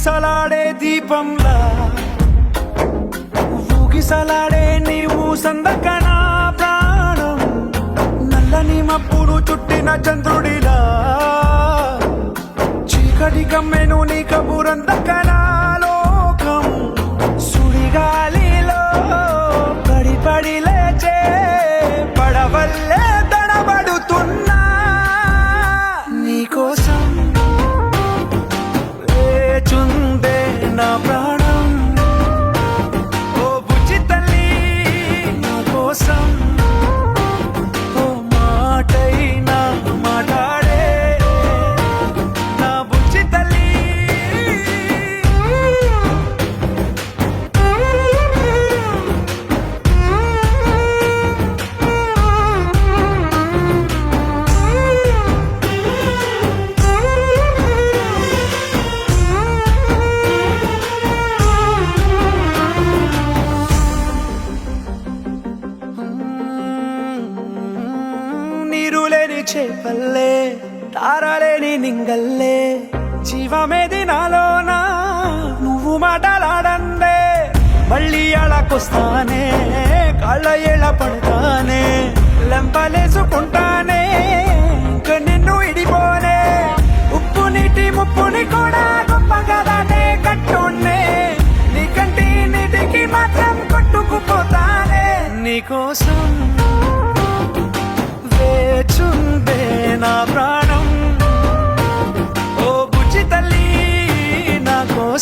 ఊగిసలాడే దీపంలా. ఊగిసలాడే నీవు సందకన ప్రాణం. నల్లని మప్పుడు చుట్టిన చంద్రుడిలా. చీకటి కమ్మెను నీ కబురందకనా లోకం. సుడిగాలి నింగల్లే. జీవమేది నాలోనా నువ్వు మాటలాడందే. మళ్ళీ అలాకొస్తానే. కాళ్ళ ఏళ్ళ పడతానే. లెంపలేసుకుంటానే. ఇంక నిన్ను ఇడిపోనే ఉప్పు నీటి ముప్పుని కూడా గొప్పగా దాటే నీ కంటి నీటికి మాత్రం కొట్టుకుపోతానే. నీకోసం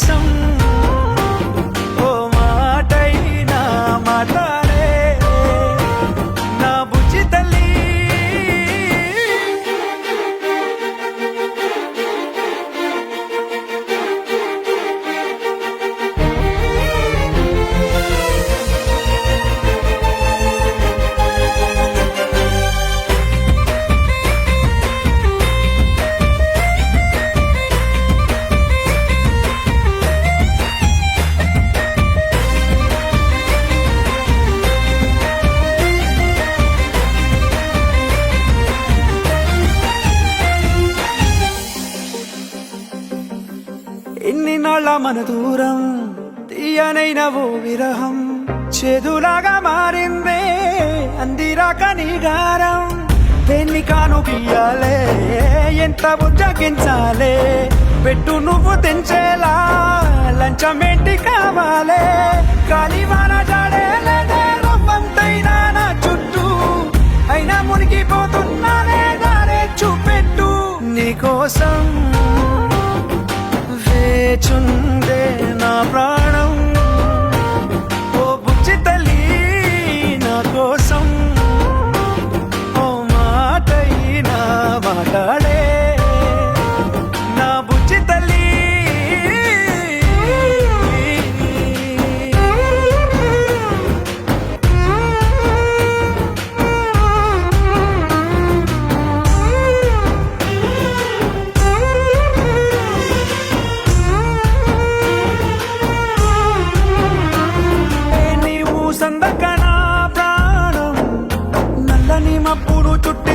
నా ఎన్ని నాళ్ళ మన దూరం తీయనైన ఓ విరహం. చేదులాగా మారిందే అందిరాక నీ దేన్ని పెన్ని కాను బియ్యాలే ఎంత ఉజ్జగించాలే పెట్టు నువ్వు తెంచేలా లంచమేంటి కావాలే. కాలివాన జాడేలేదే চন্দ্র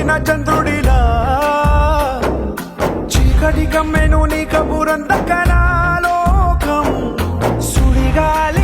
పుట్టిన చంద్రుడిలా. చీకటి కమ్మెను నీ కబురంత లోకం సుడిగాలి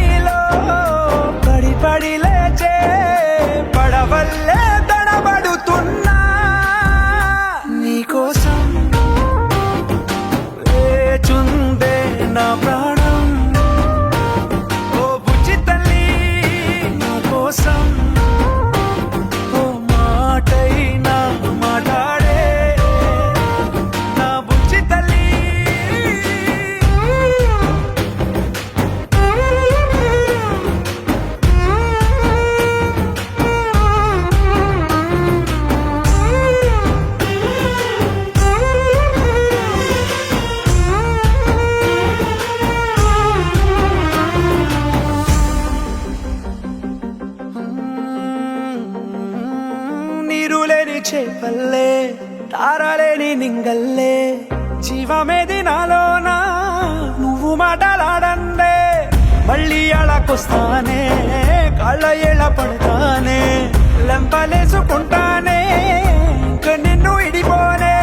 చేపల్లే పల్లే తారాలేని నింగల్లే. జీవమేది నాలోనా నువ్వు మాటలాడందే. మళ్ళీ అళకొస్తానే కళ్ళ ఎళ పడతానే. లెంపలేసుకుంటానే ఇంక నిన్ను ఇడిపోనే.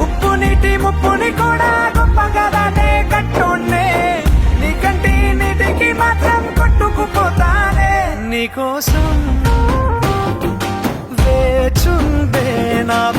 ఉప్పు నీటి ముప్పుని కూడా గొప్పగా కట్టుండే నీ కంటి నీటికి మాత్రం కట్టుకుపోతానే. నీకోసం ప్రాణ